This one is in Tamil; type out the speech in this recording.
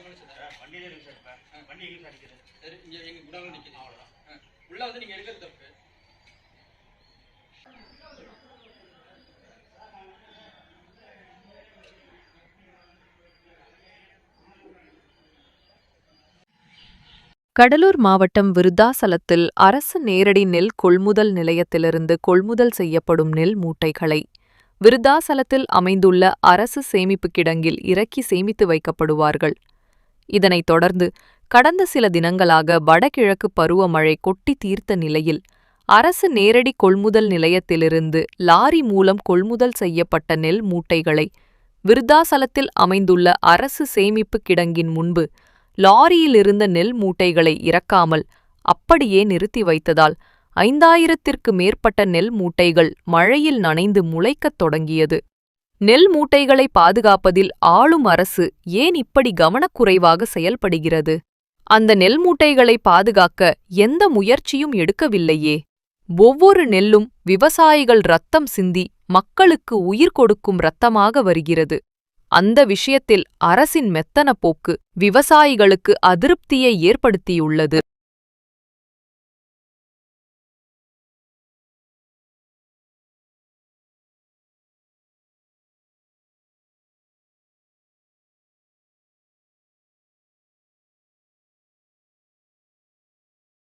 இருக்கு சார் இப்போ வண்டி எங்கே சார் சரி வந்து எடுக்கிறது தப்பு கடலூர் மாவட்டம் விருத்தாசலத்தில் அரசு நேரடி நெல் கொள்முதல் நிலையத்திலிருந்து கொள்முதல் செய்யப்படும் நெல் மூட்டைகளை விருத்தாசலத்தில் அமைந்துள்ள அரசு சேமிப்பு கிடங்கில் இறக்கி சேமித்து வைக்கப்படுவார்கள். இதனைத் தொடர்ந்து கடந்த சில தினங்களாக வடகிழக்கு பருவமழை கொட்டி தீர்த்த நிலையில் அரசு நேரடி கொள்முதல் நிலையத்திலிருந்து லாரி மூலம் கொள்முதல் செய்யப்பட்ட நெல் மூட்டைகளை விருத்தாசலத்தில் அமைந்துள்ள அரசு சேமிப்பு கிடங்கின் முன்பு லாரியிலிருந்த நெல் மூட்டைகளை இறக்காமல் அப்படியே நிறுத்தி வைத்ததால் ஐந்தாயிரத்திற்கு மேற்பட்ட நெல் மூட்டைகள் மழையில் நனைந்து முளைக்கத் தொடங்கியது. நெல் மூட்டைகளை பாதுகாப்பதில் ஆளும் அரசு ஏன் இப்படி கவனக்குறைவாக செயல்படுகிறது? அந்த நெல் மூட்டைகளை பாதுகாக்க எந்த முயற்சியும் எடுக்கவில்லையே. ஒவ்வொரு நெல்லும் விவசாயிகள் ரத்தம் சிந்தி மக்களுக்கு உயிர் கொடுக்கும் ரத்தமாக வருகிறது. அந்த விஷயத்தில் அரசின் மெத்தன போக்கு விவசாயிகளுக்கு அதிருப்தியை ஏற்படுத்தியுள்ளது.